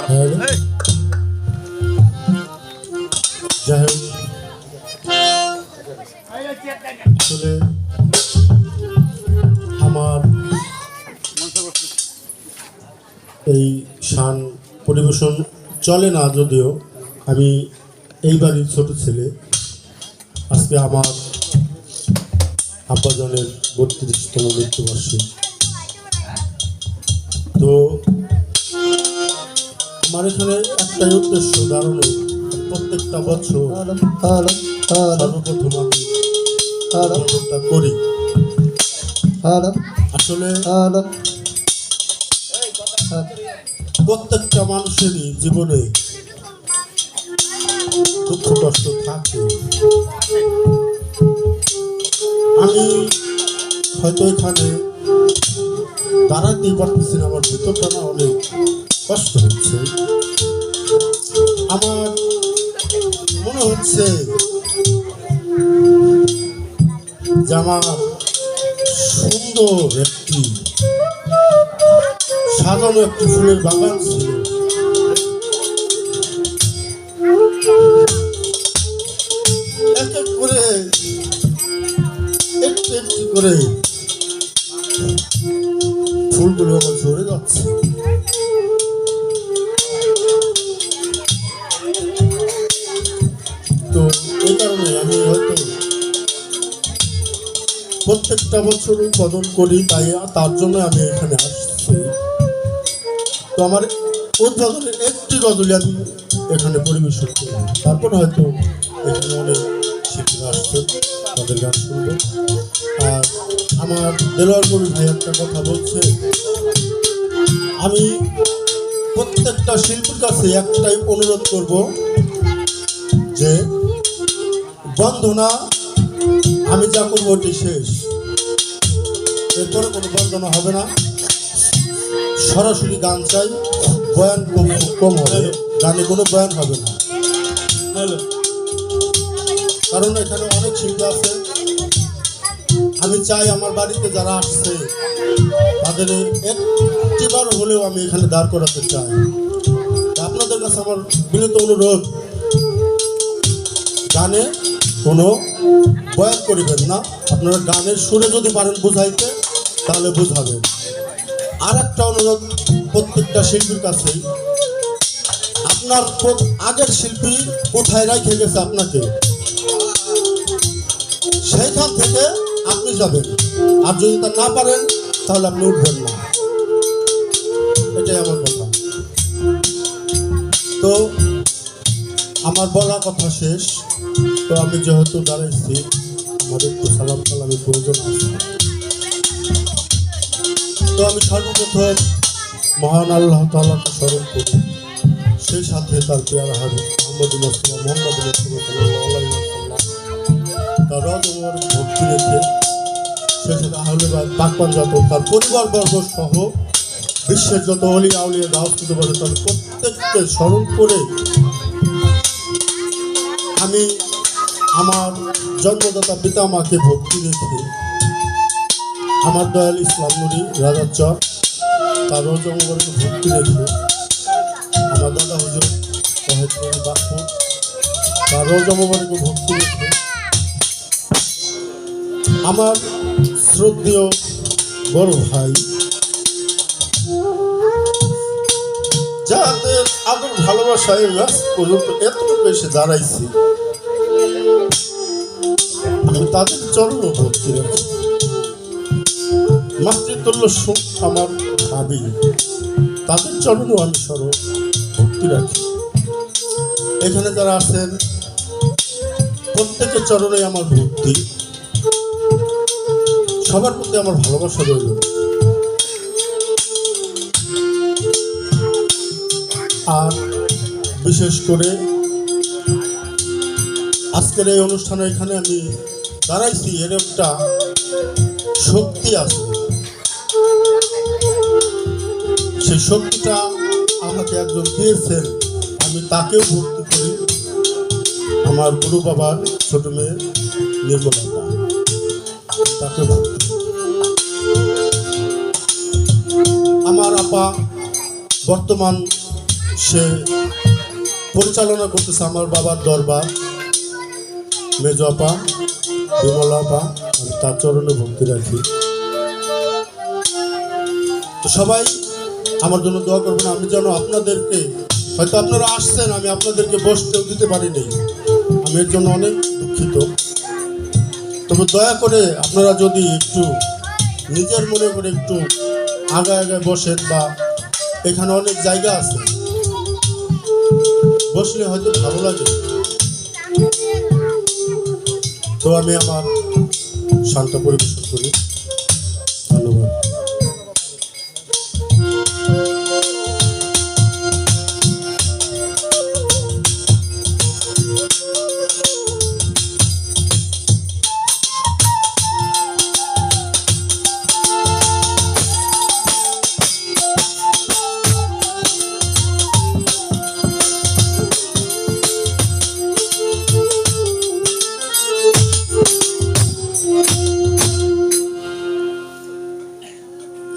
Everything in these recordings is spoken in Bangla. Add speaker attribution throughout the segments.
Speaker 1: পার।
Speaker 2: হ্যাঁ। যাই আমার এই শান পরিবেশন চলে না যদিও আমি এই বাড়ির ছোট ছেলে। আজকে আমার আব্বাজনের বত্রিশতম মৃত্যুবার্ষিকী। তো এখানে একটাই উদ্দেশ্য দাঁড়ানো প্রত্যেকটা বছর সর্বপ্রথম আমি করি। আসলে প্রত্যেকটা মানুষেরই জীবনে দুঃখ, কষ্ট থাকে। আমি হয়তো এখানে দাঁড়াতেই পারতেছি না, আমার ভেতরটা না অনেক কষ্ট হচ্ছে, আমার মনে হচ্ছে যে আমার সুন্দর একটি, সাজানো একটি ফুলের বাগান ছিল। এক করে একটু করে ফুলগুলো প্রত্যেকটা বছর উৎপাদন করি, তাই তার জন্য আমি এখানে আসছি। তো আমার উদ্বোধনের একটি গজলে আমি এখানে পরিবেশন করি। তারপর হয়তো এখানে অনেক শিল্পীরা আসছে, তাদের গান শুনব। আর আমার দেলোয়ার কবি ভাই একটা কথা বলছে, আমি প্রত্যেকটা শিল্পীর কাছে একটাই অনুরোধ করব যে বন্ধনা, আমি যা করব শেষ। এরপরে কোনো বন্ধনা হবে না। সরাসরি গান চাই, বয়ান কম কম হবে। গানে কোনো বয়ান হবে না। কারণ এখানে অনেক শিল্পী আছে। আমি চাই আমার বাড়িতে যারা আসছে, তাদের একটিবার হলেও আমি এখানে দাঁড় করাতে চাই। আপনাদের কাছে আমার বিনীত অনুরোধ, গানে কোনো বয়ান করিবেন না। আপনারা গানের সুরে যদি পারেন বুঝাইতে, তাহলে বুঝাবেন। আর একটা অনুরোধ প্রত্যেকটা শিল্পীর কাছেই। আপনার আগের শিল্পী কোথায় রেখে গেছে আপনাকে? সেইখান থেকে আপনি যাবেন। আর যদি তা না পারেন, তাহলে আপনি উঠবেন না। এটাই আমার কথা। তো, আমার বলা কথা শেষ। তো আমি যেহেতু দাঁড়াইছি আমাদের একটু সালাম কালামের প্রয়োজন আছে। তো আমি সর্বপ্রথম মহান আল্লাহ তাআলাকে স্মরণ করি সেই সাথে তার পেয়ারা হাবি মোহাম্মদ মুস্তফা মোহাম্মদ মুস্তফা তার রজমর ভক্তি রেখে সেই সাথে আহলে পাক পাঞ্জাত, তার পরিবারবর্গ সহ বিশ্বের যত অলি আউলিয়া দাওয়াত পারে তার প্রত্যেককে স্মরণ করে আমি আমার জন্মদাতা পিতা মাকে ভক্তি রেখে আমার দয়াল ইসলাম নুরি রাজার চর, তার রোজমগরকে ভক্তি রেখে আমার দাদা হুজুর বাপু তার রোজমগরকে ভক্তি রেখে আমার শ্রদ্ধেয় বড় ভাই। যাদের আদর ভালোবাসায় আজ পর্যন্ত এতটুকু এসে দাঁড়াইছি তাদের চরণ ভক্তি রাখি মাতৃতুল্য সুখ আমার ভাবি তাদের চরণও আমি স্মরণ ভক্তি রাখি। এখানে যারা আছেন, প্রত্যেকের চরণে আমার ভক্তি। সবার প্রতি আমার ভালোবাসা রইল। আর বিশেষ করে আজকের এই অনুষ্ঠানে এখানে আমি দাঁড়াইছি এর একটা শক্তি আছে। সেই শক্তিটা আমাকে একজন দিয়েছেন। আমি তাকেও ভক্তি করি। আমার গুরু বাবার ছোট মেয়ে নির্মলতা। তাকে ভক্তি আমার আপা বর্তমান সে পরিচালনা করতেছে আমার বাবার দরবার। মেজো আপা। বিমলা আমি তার চরণে ভক্তি রাখি। তো সবাই, আমার জন্য দোয়া করবেন, আমি যেন আপনাদেরকে, হয়তো আপনারা আসছেন, আমি আপনাদেরকে বসতেও দিতে পারিনি। আমি এর জন্য অনেক দুঃখিত। তবে দয়া করে আপনারা যদি একটু নিজের মনে করে একটু আগায় আগায় বসেন বা এখানে অনেক জায়গা আছে, বসলে হয়তো ভালো লাগে। তো আমি আমার শান্ত পরিবেশন করি।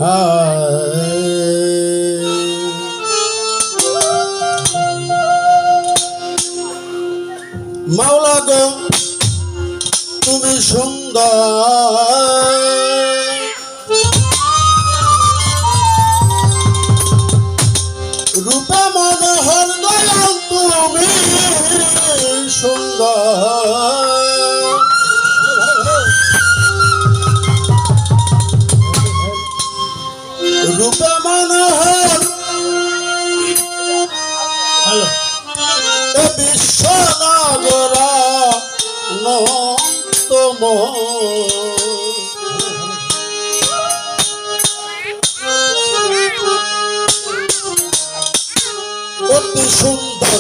Speaker 2: Ah.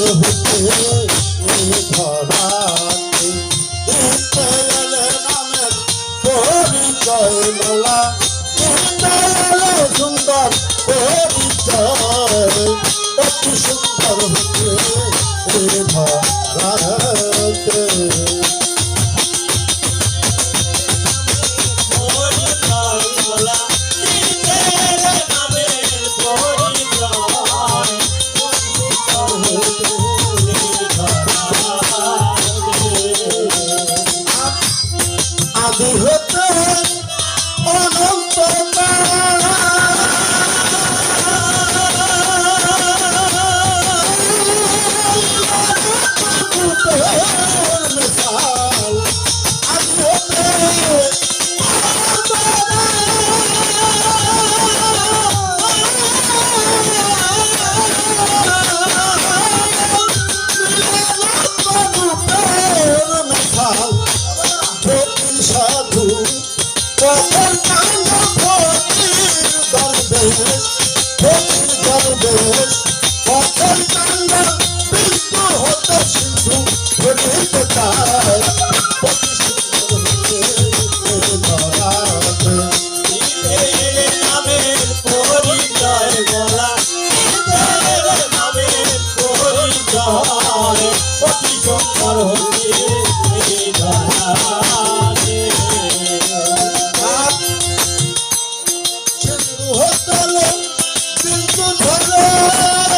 Speaker 2: সুন্দর Hello!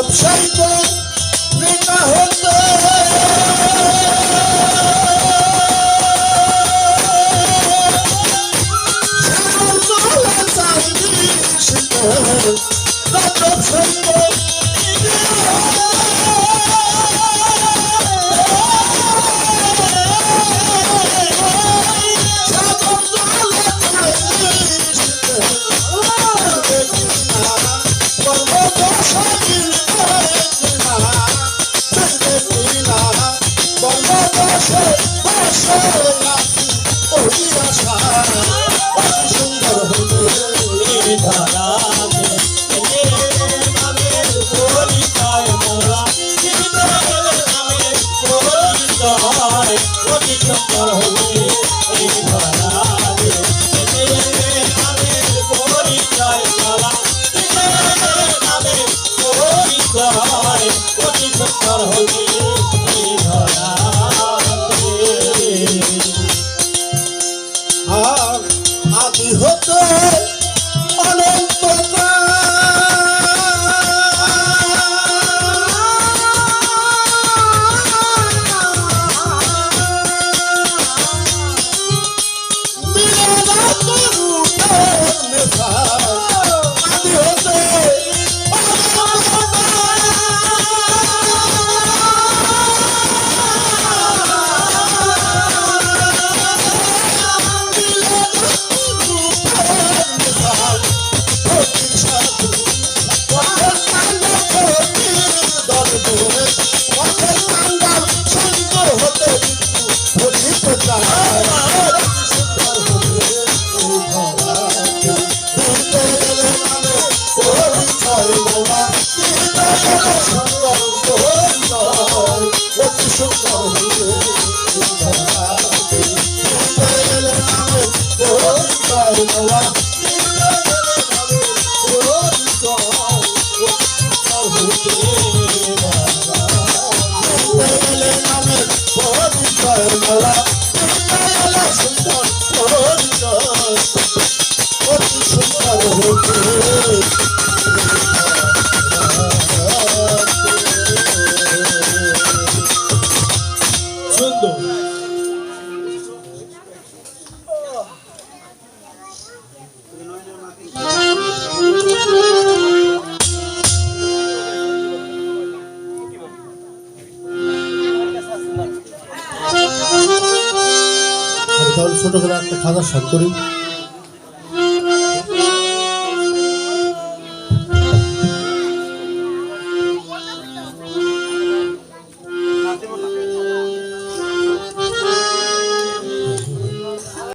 Speaker 2: up, shine down. সুন্দর তাহলে ছোট করে একটা খাবার সাত করি।